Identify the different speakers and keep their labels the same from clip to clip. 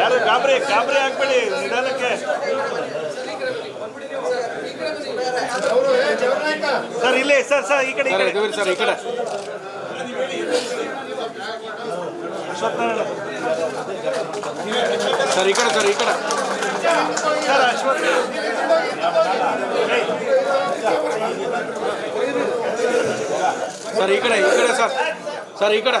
Speaker 1: ಯಾರು ಗಾಬರಿ ಗಾಬರಿ ಆಗ್ಬೇಡಿ ನಿಧಾನಕ್ಕೆ. ಸರ್ ಇಲ್ಲೇ ಸರ್ ಸರ್ ಈ ಕಡೆ ಈ
Speaker 2: ಸರ್
Speaker 1: ಕಡೆ.
Speaker 2: ಸರ್ ಈ ಕಡೆ. ಸರ್ ಈ ಕಡೆ ಸರ್ ಈ ಕಡೆ.
Speaker 1: ಸರ್
Speaker 2: ಸರ್ ಈ ಕಡೆ ಈ ಕಡೆ ಸರ್. ಸರ್ ಈ ಕಡೆ.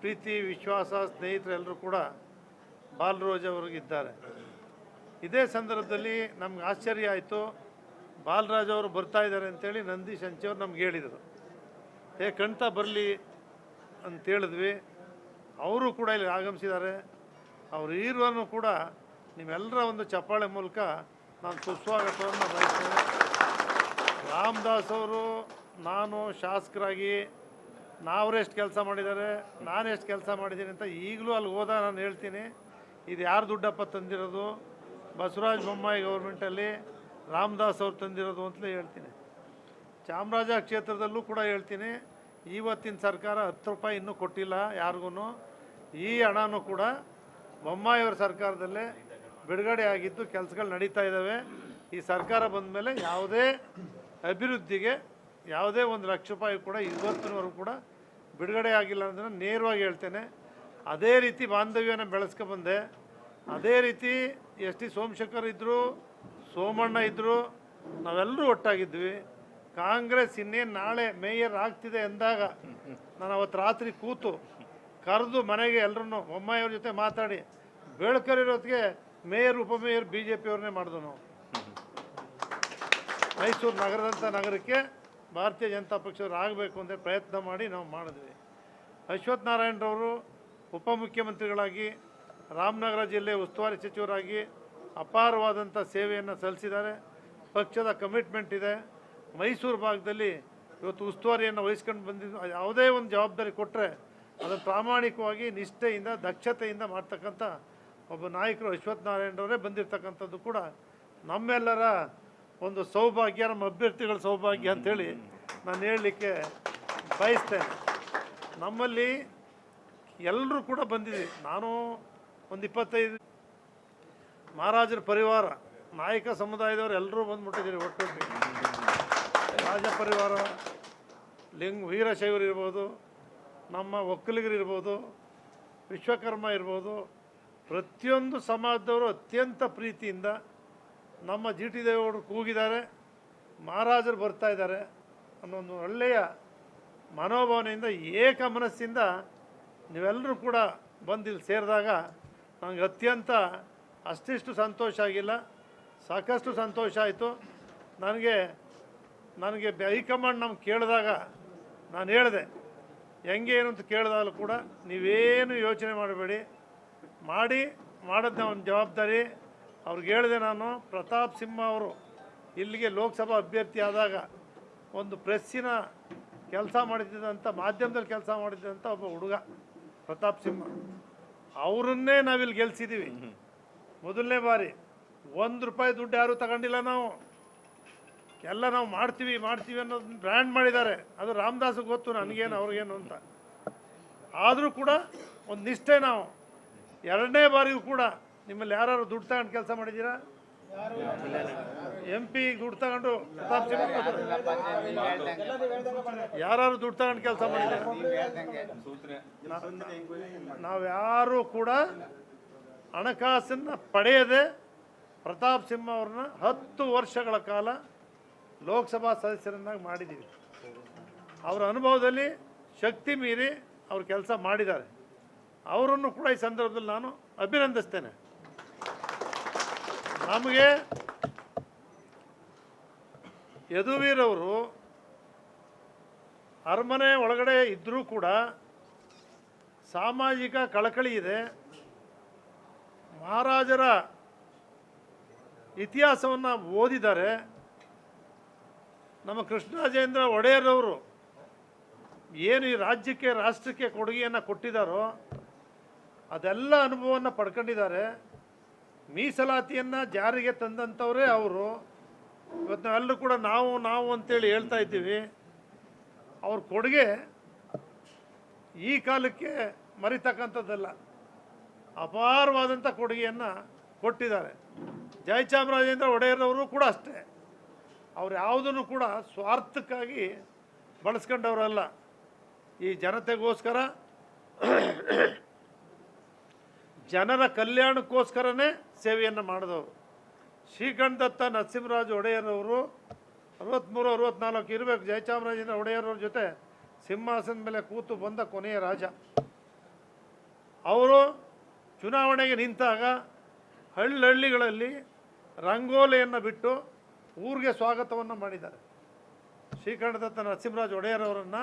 Speaker 3: ಪ್ರೀತಿ, ವಿಶ್ವಾಸ, ಸ್ನೇಹಿತರೆಲ್ಲರೂ ಕೂಡ ಬಾಲರೋಜ್ ಅವ್ರಿಗಿದ್ದಾರೆ. ಇದೇ ಸಂದರ್ಭದಲ್ಲಿ ನಮ್ಗೆ ಆಶ್ಚರ್ಯ ಆಯಿತು. ಬಾಲರಾಜ್ ಅವರು ಬರ್ತಾ ಇದ್ದಾರೆ ಅಂತೇಳಿ ನಂದೀಶ್ ಹಂಚಿಯವ್ರು ನಮ್ಗೆ ಹೇಳಿದರು. ಏ ಕಣ್ತಾ ಬರಲಿ ಅಂತ ಹೇಳಿದ್ವಿ. ಅವರು ಕೂಡ ಇಲ್ಲಿ ಆಗಮಿಸಿದ್ದಾರೆ. ಅವರು ಹೀರೋನು ಕೂಡ ನಿಮ್ಮೆಲ್ಲರ ಒಂದು ಚಪ್ಪಾಳೆ ಮೂಲಕ ನಾನು ಸುಸ್ವಾಗತವನ್ನು ಬಯಸ್ತೇನೆ. ರಾಮದಾಸ್ ಅವರು, ನಾನು ಶಾಸಕರಾಗಿ ನಾವ್ರೆಷ್ಟು ಕೆಲಸ ಮಾಡಿದ್ದಾರೆ ನಾನು ಎಷ್ಟು ಕೆಲಸ ಮಾಡಿದ್ದೀನಿ ಅಂತ ಈಗಲೂ ಅಲ್ಲಿ ಹೋದ ನಾನು ಹೇಳ್ತೀನಿ. ಇದು ಯಾರು ದುಡ್ಡಪ್ಪ ತಂದಿರೋದು? ಬಸವರಾಜ ಬೊಮ್ಮಾಯಿ ಗೌರ್ಮೆಂಟಲ್ಲಿ ರಾಮದಾಸ್ ಅವ್ರು ತಂದಿರೋದು ಅಂತಲೇ ಹೇಳ್ತೀನಿ. ಚಾಮರಾಜ ಕ್ಷೇತ್ರದಲ್ಲೂ ಕೂಡ ಹೇಳ್ತೀನಿ, ಇವತ್ತಿನ ಸರ್ಕಾರ ಹತ್ತು ರೂಪಾಯಿ ಇನ್ನೂ ಕೊಟ್ಟಿಲ್ಲ ಯಾರಿಗೂ ಈ ಹಣನೂ ಕೂಡ ಬೊಮ್ಮಾಯಿಯವ್ರ ಸರ್ಕಾರದಲ್ಲೇ ಬಿಡುಗಡೆ ಆಗಿದ್ದು ಕೆಲಸಗಳು ನಡೀತಾ ಇದ್ದಾವೆ ಈ ಸರ್ಕಾರ ಬಂದ ಮೇಲೆ ಯಾವುದೇ ಅಭಿವೃದ್ಧಿಗೆ ಯಾವುದೇ ಒಂದು ಲಕ್ಷ ರೂಪಾಯಿ ಕೂಡ ಇವತ್ತಿನವರೆಗೂ ಕೂಡ ಬಿಡುಗಡೆ ಆಗಿಲ್ಲ ಅಂದ್ರೆ ನೇರವಾಗಿ ಹೇಳ್ತೇನೆ. ಅದೇ ರೀತಿ ಬಾಂಧವ್ಯನ ಬೆಳೆಸ್ಕೊಬಂದೆ ಅದೇ ರೀತಿ ಎಸ್ ಟಿ ಸೋಮಶೇಖರ್ ಇದ್ದರು ಸೋಮಣ್ಣ ಇದ್ದರು ನಾವೆಲ್ಲರೂ ಒಟ್ಟಾಗಿದ್ವಿ. ಕಾಂಗ್ರೆಸ್ ಇನ್ನೇನು ನಾಳೆ ಮೇಯರ್ ಆಗ್ತಿದೆ ಎಂದಾಗ ನಾನು ಅವತ್ತು ರಾತ್ರಿ ಕೂತು ಕರೆದು ಮನೆಗೆ ಎಲ್ಲರನ್ನು ಬೊಮ್ಮಾಯಿಯವ್ರ ಜೊತೆ ಮಾತಾಡಿ ಬೆಳ್ಕರಿರೋದಕ್ಕೆ ಮೇಯರ್ ಉಪಮೇಯರ್ ಬಿ ಜೆ ಪಿಯವ್ರನ್ನೇ ಮಾಡಿದ್ವು ನಾವು. ಮೈಸೂರು ನಗರದಂಥ ನಗರಕ್ಕೆ ಭಾರತೀಯ ಜನತಾ ಪಕ್ಷದವ್ರು ಆಗಬೇಕು ಅಂತ ಪ್ರಯತ್ನ ಮಾಡಿ ನಾವು ಮಾಡಿದ್ವಿ. ಅಶ್ವಥ್ ನಾರಾಯಣರವರು ಉಪಮುಖ್ಯಮಂತ್ರಿಗಳಾಗಿ, ರಾಮನಗರ ಜಿಲ್ಲೆ ಉಸ್ತುವಾರಿ ಸಚಿವರಾಗಿ ಅಪಾರವಾದಂಥ ಸೇವೆಯನ್ನು ಸಲ್ಲಿಸಿದ್ದಾರೆ. ಪಕ್ಷದ ಕಮಿಟ್ಮೆಂಟ್ ಇದೆ. ಮೈಸೂರು ಭಾಗದಲ್ಲಿ ಇವತ್ತು ಉಸ್ತುವಾರಿಯನ್ನು ವಹಿಸ್ಕೊಂಡು ಬಂದಿದ್ದು ಯಾವುದೇ ಒಂದು ಜವಾಬ್ದಾರಿ ಕೊಟ್ಟರೆ ಅದನ್ನು ಪ್ರಾಮಾಣಿಕವಾಗಿ ನಿಷ್ಠೆಯಿಂದ, ದಕ್ಷತೆಯಿಂದ ಮಾಡ್ತಕ್ಕಂಥ ಒಬ್ಬ ನಾಯಕರು ಅಶ್ವಥ್ ನಾರಾಯಣರವರೇ ಬಂದಿರತಕ್ಕಂಥದ್ದು ಕೂಡ ನಮ್ಮೆಲ್ಲರ ಒಂದು ಸೌಭಾಗ್ಯ, ನಮ್ಮ ಅಭ್ಯರ್ಥಿಗಳ ಸೌಭಾಗ್ಯ ಅಂತೇಳಿ ನಾನು ಹೇಳಲಿಕ್ಕೆ ಬಯಸ್ತೇನೆ. ನಮ್ಮಲ್ಲಿ ಎಲ್ಲರೂ ಕೂಡ ಬಂದಿದೆ ನಾನು ಒಂದು ಇಪ್ಪತ್ತೈದು ಮಹಾರಾಜರ ಪರಿವಾರ, ನಾಯಕ ಸಮುದಾಯದವರು ಎಲ್ಲರೂ ಬಂದ್ಬಿಟ್ಟಿದ್ದೀರಿ ಒಟ್ಟು ರಾಜ ಪರಿವಾರ, ಲಿಂಗ್ ವೀರಶೈವರು ಇರ್ಬೋದು, ನಮ್ಮ ಒಕ್ಕಲಿಗರು ಇರ್ಬೋದು, ವಿಶ್ವಕರ್ಮ ಇರ್ಬೋದು, ಪ್ರತಿಯೊಂದು ಸಮಾಜದವರು ಅತ್ಯಂತ ಪ್ರೀತಿಯಿಂದ ನಮ್ಮ ಜಿ ಟಿ ದೇವೇಗೌಡರು ಕೂಗಿದ್ದಾರೆ, ಮಹಾರಾಜರು ಬರ್ತಾ ಇದ್ದಾರೆ ಅನ್ನೋ ಒಂದು ಒಳ್ಳೆಯ ಮನೋಭಾವನೆಯಿಂದ, ಏಕ ಮನಸ್ಸಿಂದ ನೀವೆಲ್ಲರೂ ಕೂಡ ಬಂದು ಇಲ್ಲಿ ಸೇರಿದಾಗ ನನಗೆ ಅತ್ಯಂತ ಅಷ್ಟಿಷ್ಟು ಸಂತೋಷ ಆಗಿಲ್ಲ. ಸಾಕಷ್ಟು ಸಂತೋಷ ಆಯಿತು. ನನಗೆ ನನಗೆ ಹೈಕಮಾಂಡ್ ನಮ್ಗೆ ಕೇಳಿದಾಗ ನಾನು ಹೇಳಿದೆ, ಹೆಂಗೆ ಏನು ಅಂತ ಕೇಳಿದಾಗಲೂ ಕೂಡ ನೀವೇನು ಯೋಚನೆ ಮಾಡಬೇಡಿ. ಮಾಡಿ ಮಾಡೋದನ್ನ ಒಂದು ಜವಾಬ್ದಾರಿ. ಅವ್ರಿಗೆ ಹೇಳಿದೆ ನಾನು, ಪ್ರತಾಪ್ ಸಿಂಹ ಅವರು ಇಲ್ಲಿಗೆ ಲೋಕಸಭಾ ಅಭ್ಯರ್ಥಿ ಆದಾಗ ಒಂದು ಪ್ರೆಸ್ಸಿನ ಕೆಲಸ ಮಾಡಿದ್ದಂಥ ಮಾಧ್ಯಮದಲ್ಲಿ ಕೆಲಸ ಮಾಡಿದ್ದಂಥ ಒಬ್ಬ ಹುಡುಗ, ಪ್ರತಾಪ್ ಸಿಂಹ. ಅವರನ್ನೇ ನಾವಿಲ್ಲಿ ಗೆಲ್ಸಿದ್ದೀವಿ ಮೊದಲನೇ ಬಾರಿ. ಒಂದು ರೂಪಾಯಿ ದುಡ್ಡು ಯಾರೂ ತಗೊಂಡಿಲ್ಲ ನಾವು. ಎಲ್ಲ ನಾವು ಮಾಡ್ತೀವಿ ಮಾಡ್ತೀವಿ ಅನ್ನೋದನ್ನ ಬ್ರ್ಯಾಂಡ್ ಮಾಡಿದ್ದಾರೆ. ಅದು ರಾಮದಾಸ್ಗೆ ಗೊತ್ತು ನನಗೇನು, ಅವ್ರಿಗೇನು ಅಂತ. ಆದರೂ ಕೂಡ ಒಂದು ನಿಷ್ಠೆ ನಾವು. ಎರಡನೇ ಬಾರಿಗೂ ಕೂಡ ನಿಮ್ಮಲ್ಲಿ ಯಾರು ದುಡ್ಡು ತಗೊಂಡು ಕೆಲಸ ಮಾಡಿದ್ದೀರಾ? ಎಂ ಪಿ ದುಡ್ಡು ತಗೊಂಡು ಪ್ರತಾಪ್ ಯಾರು ದುಡ್ಡು ತಗೊಂಡು ಕೆಲಸ ಮಾಡಿದ್ದಾರೆ? ನಾವ್ಯಾರೂ ಕೂಡ ಹಣಕಾಸನ್ನು ಪಡೆಯದೆ ಪ್ರತಾಪ್ ಸಿಂಹ ಅವ್ರನ್ನ ಹತ್ತು ವರ್ಷಗಳ ಕಾಲ ಲೋಕಸಭಾ ಸದಸ್ಯರನ್ನಾಗಿ ಮಾಡಿದ್ದೀವಿ. ಅವರ ಅನುಭವದಲ್ಲಿ ಶಕ್ತಿ ಮೀರಿ ಅವ್ರು ಕೆಲಸ ಮಾಡಿದ್ದಾರೆ. ಅವರನ್ನು ಕೂಡ ಈ ಸಂದರ್ಭದಲ್ಲಿ ನಾನು ಅಭಿನಂದಿಸ್ತೇನೆ. ನಮಗೆ ಯದುವೀರವರು ಅರಮನೆ ಒಳಗಡೆ ಇದ್ದರೂ ಕೂಡ ಸಾಮಾಜಿಕ ಕಳಕಳಿ ಇದೆ. ಮಹಾರಾಜರ ಇತಿಹಾಸವನ್ನು ಓದಿದ್ದಾರೆ. ನಮ್ಮ ಕೃಷ್ಣರಾಜೇಂದ್ರ ಒಡೆಯರವರು ಏನು ಈ ರಾಜ್ಯಕ್ಕೆ, ರಾಷ್ಟ್ರಕ್ಕೆ ಕೊಡುಗೆಯನ್ನು ಕೊಟ್ಟಿದ್ದಾರೋ ಅದೆಲ್ಲ ಅನುಭವವನ್ನು ಪಡ್ಕೊಂಡಿದ್ದಾರೆ. ಮೀಸಲಾತಿಯನ್ನು ಜಾರಿಗೆ ತಂದಂಥವರೇ ಅವರು. ಇವತ್ತು ನಾವೆಲ್ಲರೂ ಕೂಡ ನಾವು ನಾವು ಅಂತೇಳಿ ಹೇಳ್ತಾ ಇದ್ದೀವಿ. ಅವ್ರ ಕೊಡುಗೆ ಈ ಕಾಲಕ್ಕೆ ಮರಿತಕ್ಕಂಥದ್ದಲ್ಲ. ಅಪಾರವಾದಂಥ ಕೊಡುಗೆಯನ್ನು ಕೊಟ್ಟಿದ್ದಾರೆ. ಜಯಚಾಮರಾಜೇಂದ್ರ ಒಡೆಯರವರು ಕೂಡ ಅಷ್ಟೇ. ಅವ್ರು ಯಾವುದನ್ನು ಕೂಡ ಸ್ವಾರ್ಥಕ್ಕಾಗಿ ಬಳಸ್ಕೊಂಡವರಲ್ಲ. ಈ ಜನತೆಗೋಸ್ಕರ, ಜನರ ಕಲ್ಯಾಣಕ್ಕೋಸ್ಕರನೇ ಸೇವೆಯನ್ನು ಮಾಡಿದವರು. ಶ್ರೀಕಂಠದತ್ತ ನರಸಿಂಹರಾಜ ಒಡೆಯರವರು ಅರವತ್ತ್ಮೂರು ಅರವತ್ತ್ನಾಲ್ಕು ಇರಬೇಕು. ಜಯಚಾಮರಾಜೇಂದ್ರ ಒಡೆಯರವ್ರ ಜೊತೆ ಸಿಂಹಾಸನದ ಮೇಲೆ ಕೂತು ಬಂದ ಕೊನೆಯ ರಾಜ. ಅವರು ಚುನಾವಣೆಗೆ ನಿಂತಾಗ ಹಳ್ಳಿಗಳಲ್ಲಿ ರಂಗೋಲಿಯನ್ನು ಬಿಟ್ಟು ಊರಿಗೆ ಸ್ವಾಗತವನ್ನು ಮಾಡಿದ್ದಾರೆ. ಶ್ರೀಕಂಠದತ್ತ ನರಸಿಂಹರಾಜ ಒಡೆಯರವರನ್ನು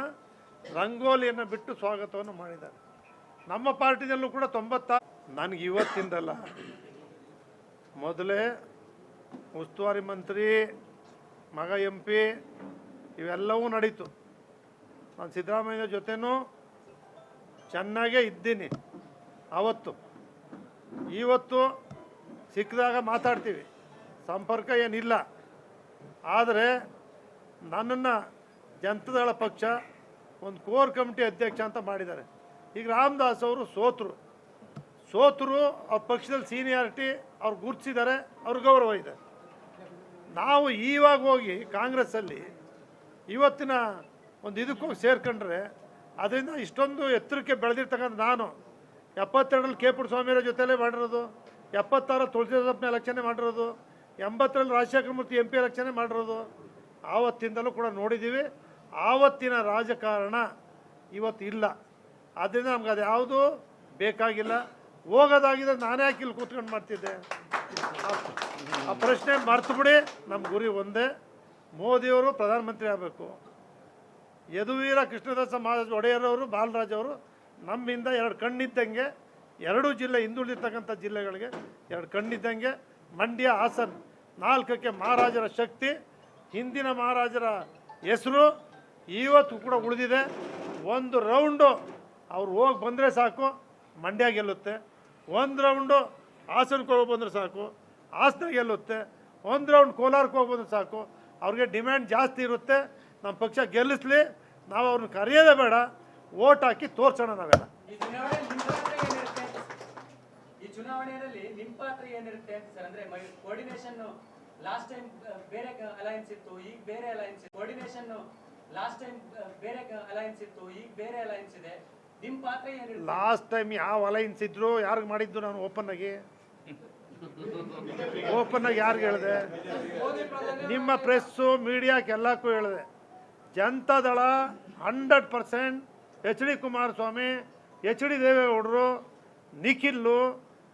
Speaker 3: ರಂಗೋಲಿಯನ್ನು ಬಿಟ್ಟು ಸ್ವಾಗತವನ್ನು ಮಾಡಿದ್ದಾರೆ. ನಮ್ಮ ಪಾರ್ಟಿನಲ್ಲೂ ಕೂಡ ತೊಂಬತ್ತ ನನಗೆ ಇವತ್ತಿಂದಲ್ಲ ಮೊದಲೇ ಉಸ್ತುವಾರಿ ಮಂತ್ರಿ, ಮಗ ಎಂ ಪಿ, ಇವೆಲ್ಲವೂ ನಡೀತು. ನಾನು ಸಿದ್ದರಾಮಯ್ಯ ಜೊತೆನೂ ಚೆನ್ನಾಗೇ ಇದ್ದೀನಿ. ಆವತ್ತು ಇವತ್ತು ಸಿಕ್ಕಿದಾಗ ಮಾತಾಡ್ತೀವಿ. ಸಂಪರ್ಕ ಏನಿಲ್ಲ. ಆದರೆ ನನ್ನನ್ನು ಜನತಾದಳ ಪಕ್ಷ, ಒಂದು ಕೋರ್ ಕಮಿಟಿ ಅಧ್ಯಕ್ಷ ಅಂತ ಮಾಡಿದ್ದಾರೆ. ಈಗ ರಾಮದಾಸ್ ಅವರು ಸೋತರು. ಸೋತರು ಅವ್ರ ಪಕ್ಷದಲ್ಲಿ ಸೀನಿಯಾರಿಟಿ ಅವ್ರು ಗುರುತಿಸಿದ್ದಾರೆ, ಅವ್ರ ಗೌರವ ಇದೆ. ನಾವು ಈವಾಗ ಹೋಗಿ ಕಾಂಗ್ರೆಸ್ಸಲ್ಲಿ ಇವತ್ತಿನ ಒಂದು ಇದಕ್ಕೆ ಹೋಗಿ ಸೇರ್ಕೊಂಡ್ರೆ ಅದರಿಂದ ಇಷ್ಟೊಂದು ಎತ್ತರಕ್ಕೆ ಬೆಳೆದಿರ್ತಕ್ಕಂಥ ನಾನು ಎಪ್ಪತ್ತೆರಡರಲ್ಲಿ ಕೆ ಪುಟ್ಟಸ್ವಾಮಿಯವರ ಸ್ವಾಮಿಯವರ ಜೊತೆಲೇ ಮಾಡಿರೋದು ಎಪ್ಪತ್ತಾರು ತುಳಸಿದಾಸಪ್ಪನ ಎಲೆಕ್ಷನ್ನೇ ಮಾಡಿರೋದು, ಎಂಬತ್ತರಲ್ಲಿ ರಾಜಶೇಖರ ಮೂರ್ತಿ ಎಂ ಪಿ ಎಲೆಕ್ಷನ್ನೇ ಮಾಡಿರೋದು, ಆವತ್ತಿಂದಲೂ ಕೂಡ ನೋಡಿದ್ದೀವಿ. ಆವತ್ತಿನ ರಾಜಕಾರಣ ಇವತ್ತು ಇಲ್ಲ ಆದ್ದರಿಂದ ನಮ್ಗೆ ಅದು ಯಾವುದೂ ಬೇಕಾಗಿಲ್ಲ. ಹೋಗೋದಾಗಿದ್ರೆ ನಾನೇ ಯಾಕೆ ಇಲ್ಲಿ ಕೂತ್ಕೊಂಡು ಮಾಡ್ತಿದ್ದೆ. ಆ- ಆ ಪ್ರಶ್ನೆ ಮರ್ತು ಬಿಡಿ. ನಮ್ಮ ಗುರಿ ಒಂದೇ. ಮೋದಿಯವರು ಪ್ರಧಾನಮಂತ್ರಿ ಆಗಬೇಕು. ಯದುವೀರ ಕೃಷ್ಣದಾಸ ಮಹಾರಾಜ ಒಡೆಯರವರು, ಬಾಲರಾಜ್ ಅವರು ನಮ್ಮಿಂದ ಎರಡು ಕಣ್ಣಿದ್ದಂಗೆ, ಎರಡೂ ಜಿಲ್ಲೆ ಹಿಂದುಳಿದಿರ್ತಕ್ಕಂಥ ಜಿಲ್ಲೆಗಳಿಗೆ ಎರಡು ಕಣ್ಣಿದ್ದಂಗೆ ಮಂಡ್ಯ, ಹಾಸನ್ ನಾಲ್ಕಕ್ಕೆ ಮಹಾರಾಜರ ಶಕ್ತಿ, ಹಿಂದಿನ ಮಹಾರಾಜರ ಹೆಸರು ಇವತ್ತು ಕೂಡ ಉಳಿದಿದೆ. ಒಂದು ರೌಂಡು ಅವ್ರು ಹೋಗಿ ಬಂದರೆ ಸಾಕು, ಮಂಡ್ಯ ಗೆಲ್ಲುತ್ತೆ. ಒಂದು ರೌಂಡು ಹಾಸನಕ್ಕೆ ಹೋಗಿ ಬಂದರೆ ಸಾಕು ಹಾಸನ ಗೆಲ್ಲುತ್ತೆ ಒಂದು ರೌಂಡ್ ಕೋಲಾರಕ್ಕೆ ಹೋಗಿ ಬಂದರೆ ಸಾಕು. ಅವ್ರಿಗೆ ಡಿಮ್ಯಾಂಡ್ ಜಾಸ್ತಿ ಇರುತ್ತೆ. ನಮ್ಮ ಪಕ್ಷ ಗೆಲ್ಲಿಸ್ಲಿ, ನಾವು ಅವ್ರನ್ನ ಕರೆಯೋದೇ ಬೇಡ. ಓಟ್ ಹಾಕಿ ತೋರ್ಸೋಣ ನಾವೆಲ್ಲ.
Speaker 4: ಈ ಚುನಾವಣೆಯಲ್ಲಿ ನಿಮ್ಮ ಪಾತ್ರ ಏನಿರುತ್ತೆ? ಸರ್, ಅಂದ್ರೆ ಕೋರ್ಡಿನೇಷನ್ ಲಾಸ್ಟ್ ಟೈಮ್ ಬೇರೆ ಇತ್ತು, ಈಗ ಬೇರೆ ಅಲಯನ್ಸ್ ಕೋರ್ಡಿನೇಷನ್ ಲಾಸ್ಟ್ ಟೈಮ್ ಬೇರೆ ಅಲಯನ್ಸ್ ಇತ್ತು, ಈಗ ಬೇರೆ ಅಲಯನ್ಸ್ ಇದೆ.
Speaker 3: ಲಾಸ್ಟ್ ಟೈಮ್ ಯಾವ ಅಲೈನ್ಸ್ ಇದ್ರು ಯಾರಿಗೆ ಮಾಡಿದ್ದು ನಾನು ಓಪನ್ ಆಗಿ? ಓಪನ್ ಆಗಿ ಯಾರಿಗೆ ಹೇಳಿದೆ? ನಿಮ್ಮ ಪ್ರೆಸ್ಸು ಮೀಡಿಯಾಕ್ಕೆ ಎಲ್ಲಕ್ಕೂ ಹೇಳಿದೆ. Janata Dal hundred percent H D Kumaraswamy H D ದೇವೇಗೌಡರು, ನಿಖಿಲ್ಲು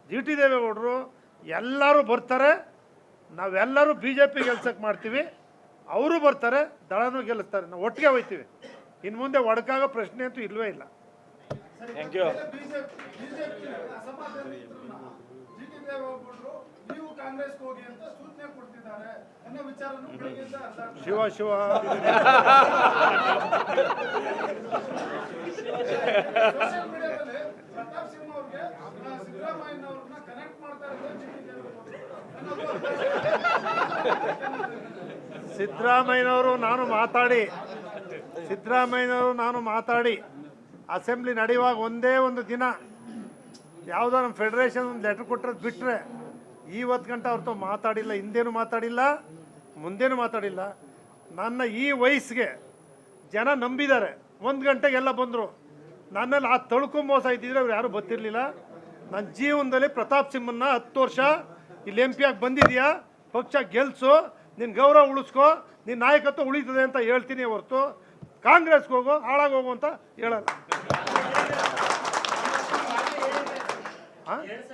Speaker 3: ಜಿ ಟಿ ದೇವೇಗೌಡರು ಎಲ್ಲರೂ ಬರ್ತಾರೆ. ನಾವೆಲ್ಲರೂ ಬಿ ಜೆ ಪಿ ಗೆಲ್ಸಕ್ಕೆ ಮಾಡ್ತೀವಿ. ಅವರು ಬರ್ತಾರೆ, ದಳನೂ ಗೆಲ್ಲಿಸ್ತಾರೆ. ನಾವು ಒಟ್ಟಿಗೆ ಹೋಯ್ತೀವಿ ಇನ್ನು ಮುಂದೆ ಒಡಕಾಗೋ ಪ್ರಶ್ನೆ ಅಂತೂ ಇಲ್ಲವೇ ಇಲ್ಲ.
Speaker 1: Thank you.
Speaker 3: Shiva Shiva.
Speaker 5: Pratap connect
Speaker 3: ಸಿದ್ದರಾಮಯ್ಯನವರು ನಾನು ಮಾತಾಡಿ. ಸಿದ್ದರಾಮಯ್ಯನವರು ನಾನು ಮಾತಾಡಿ. ಅಸೆಂಬ್ಲಿ ನಡೆಯುವಾಗ ಒಂದೇ ಒಂದು ದಿನ ಯಾವುದೋ ನಮ್ಮ ಫೆಡರೇಷನ್ ಒಂದು ಲೆಟ್ರ್ ಕೊಟ್ಟರೆ ಬಿಟ್ಟರೆ ಇವತ್ತು ಗಂಟೆ ಅವ್ರತೋ ಮಾತಾಡಿಲ್ಲ, ಹಿಂದೇನು ಮಾತಾಡಿಲ್ಲ, ಮುಂದೇನು ಮಾತಾಡಿಲ್ಲ. ನನ್ನ ಈ ವಯಸ್ಸಿಗೆ ಜನ ನಂಬಿದ್ದಾರೆ. ಒಂದು ಗಂಟೆಗೆಲ್ಲ ಬಂದರು. ನನ್ನಲ್ಲಿ ಆ ತಳ್ಕು ಮೋಸ ಇದ್ದಿದ್ರೆ ಅವ್ರು ಯಾರೂ ಗೊತ್ತಿರಲಿಲ್ಲ ನನ್ನ ಜೀವನದಲ್ಲಿ ಪ್ರತಾಪ್ ಸಿಂಹನ್ನ ಹತ್ತು ವರ್ಷ ಇಲ್ಲಿ ಎಂ ಪಿ ಆಗಿ ಬಂದಿದೆಯಾ? ಪಕ್ಷ ಗೆಲ್ಸು ನಿನ್ನ ಗೌರವ ಉಳಿಸ್ಕೋ ನಿನ್ನ ನಾಯಕತ್ವ ಉಳಿತದೆ ಅಂತ ಹೇಳ್ತೀನಿ ಹೊರತು. ಕಾಂಗ್ರೆಸ್ಗೆ ಹೋಗೋ, ಹಾಳಾಗಿ ಹೋಗು ಅಂತ ಹೇಳಲ್ಲ?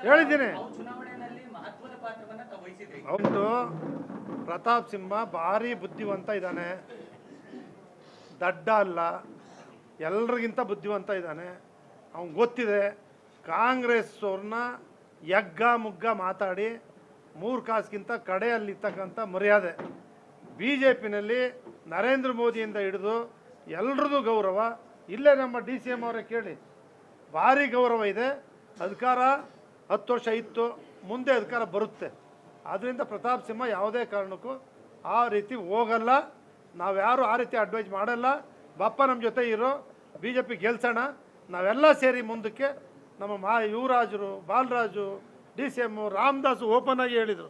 Speaker 3: ಹೇಳಿದ್ದೀನಿ. ಹೌದು. ಪ್ರತಾಪ್ ಸಿಂಹ ಭಾರಿ ಬುದ್ಧಿವಂತ ಇದ್ದಾನೆ. ದಡ್ಡ ಅಲ್ಲ. ಎಲ್ರಿಗಿಂತ ಬುದ್ಧಿವಂತ ಇದ್ದಾನೆ. ಅವ್ನು ಗೊತ್ತಿದೆ. ಕಾಂಗ್ರೆಸ್ ಅವ್ರನ್ನ ಯಗ್ಗ ಮುಗ್ಗ ಮಾತಾಡಿ ಮೂರು ಕಾಸಿಗಿಂತ ಕಡೆಯಲ್ಲಿರ್ತಕ್ಕಂಥ ಮರ್ಯಾದೆ. ಬಿ ಜೆ ಪಿನಲ್ಲಿ ನರೇಂದ್ರ ಮೋದಿಯಿಂದ ಹಿಡಿದು ಎಲ್ರದ್ದು ಗೌರವ. ಇಲ್ಲೇ ನಮ್ಮ ಡಿ ಸಿ ಎಂ ಅವರೇ ಕೇಳಿ. ಭಾರಿ ಗೌರವ ಇದೆ. ಅಧಿಕಾರ ಹತ್ತು ವರ್ಷ ಇತ್ತು. ಮುಂದೆ ಅಧಿಕಾರ ಬರುತ್ತೆ. ಆದ್ದರಿಂದ ಪ್ರತಾಪ್ ಸಿಂಹ ಯಾವುದೇ ಕಾರಣಕ್ಕೂ ಆ ರೀತಿ ಹೋಗಲ್ಲ. ನಾವ್ಯಾರು ಆ ರೀತಿ ಅಡ್ವೈಸ್ ಮಾಡಲ್ಲ. ಬಪ್ಪ ನಮ್ಮ ಜೊತೆ ಇರೋ, ಬಿ ಜೆ ಪಿ ಗೆಲ್ಸೋಣ. ನಾವೆಲ್ಲ ಸೇರಿ ಮುಂದಕ್ಕೆ ನಮ್ಮ ಮಾ ಯುವರಾಜರು, Balaraju, D C M Ramadasu open ಆಗಿ ಹೇಳಿದರು.